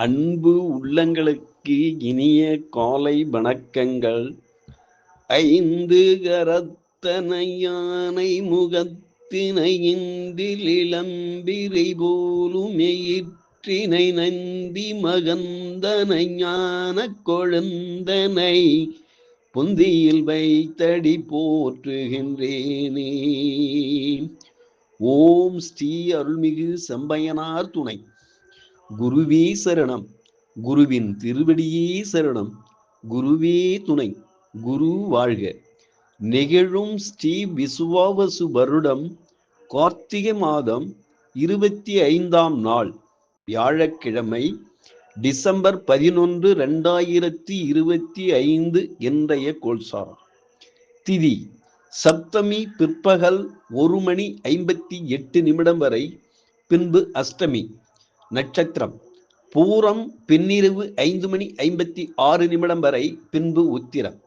அன்பு உள்ளங்களுக்கு இனிய காலை வணக்கங்கள். ஐந்து கரத்தன யானை முகத்தினை இந்தில் இளம்பிரை போலும் நந்தி மகந்தனை ஞான கொழுந்தனை பொந்தியில் வைத்தடி போற்றுகின்றேனே. ஓம் ஸ்ரீ அருள்மிகு செம்பையனார் துணை. குருவே சரணம். குருவின் திருவடியே சரணம். குருவே துணை. குரு வாழ்க. நெகிழும் ஸ்ரீ விசுவாவசு வருடம் கார்த்திகை மாதம் இருபத்தி ஐந்தாம் நாள் வியாழக்கிழமை டிசம்பர் பதினொன்று ரெண்டாயிரத்தி இருபத்தி ஐந்து இன்றைய கோல்சாரம் திதி சப்தமி பிற்பகல் ஒரு மணி ஐம்பத்தி எட்டு நிமிடம் வரை பின்பு அஷ்டமி. நட்சத்திரம். பூரம் பின்னிரவு ஐந்து மணி ஐம்பத்தி ஆறு நிமிடம் வரை பின்பு உத்திரம்.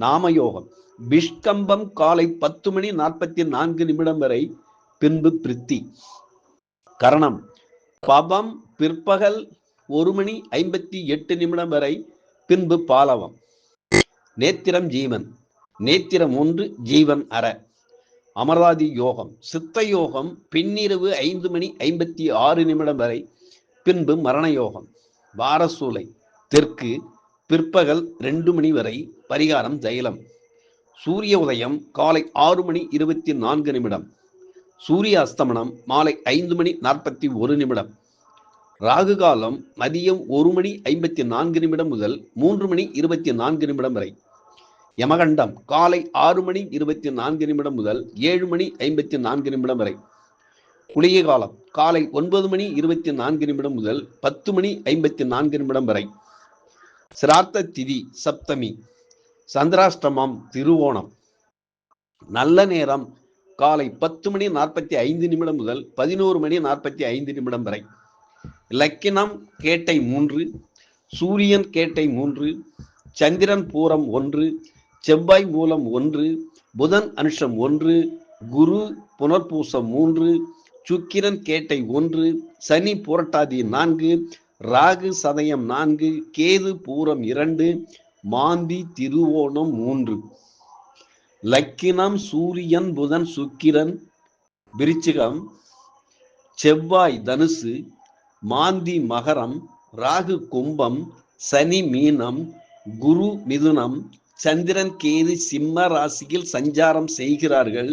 நாமயோகம். பிஷ்கம்பம் காலை பத்து மணி நாற்பத்தி நான்கு நிமிடம் வரை பின்பு பிரித்தி. கரணம். பபம் பிற்பகல் ஒரு மணி ஐம்பத்தி எட்டு நிமிடம் வரை பின்பு பாலவம். நேத்திரம் ஜீவன். நேத்திரம் ஒன்று ஜீவன் அற. அமராதி யோகம். சித்த யோகம் பின்னிரவு ஐந்து மணி ஐம்பத்தி ஆறு நிமிடம் வரை பின்பு மரண யோகம் வாரசூலை தெற்கு பிற்பகல் ரெண்டு மணி வரை பரிகாரம் தைலம் சூரிய உதயம் காலை ஆறு மணி இருபத்தி நான்கு நிமிடம். சூரிய அஸ்தமனம் மாலை ஐந்து மணி நாற்பத்தி ஒரு நிமிடம். ராகு காலம் மதியம் ஒரு மணி ஐம்பத்தி நான்கு நிமிடம் முதல் மூன்று மணி இருபத்தி நான்கு நிமிடம் வரை. யமகண்டம் காலை ஆறு மணி இருபத்தி நான்கு நிமிடம் முதல் ஏழு மணி ஐம்பத்தி நான்கு நிமிடம் வரை. குளிகை காலம். காலை ஒன்பது மணி இருபத்தி நான்கு நிமிடம் முதல் பத்து மணி ஐம்பத்தி நான்கு நிமிடம் வரை. சிரார்த்த திதி சப்தமி சந்திராஷ்டமம் திருவோணம். நல்ல நேரம் காலை பத்து மணி நாற்பத்தி ஐந்து நிமிடம் முதல் பதினோரு மணி நாற்பத்தி ஐந்து நிமிடம் வரை. லக்கினம் கேட்டை மூன்று சூரியன் கேட்டை மூன்று சந்திரன் பூரம் ஒன்று செவ்வாய் மூலம் ஒன்று புதன் அனுஷம் ஒன்று குரு புனர்பூசம் மூன்று சுக்கிரன் கேட்டை ஒன்று சனி புரட்டாதி நான்கு ராகு சதயம் நான்கு கேது பூரம் இரண்டு மாந்தி திருவோணம் மூன்று. லக்கினம் சூரியன் புதன் சுக்கிரன் விருச்சிகம் செவ்வாய் தனுசு மாந்தி மகரம் ராகு கும்பம் சனி மீனம் குரு மிதுனம் சந்திரன் கேது சிம்ம ராசியில் சஞ்சாரம் செய்கிறார்கள்.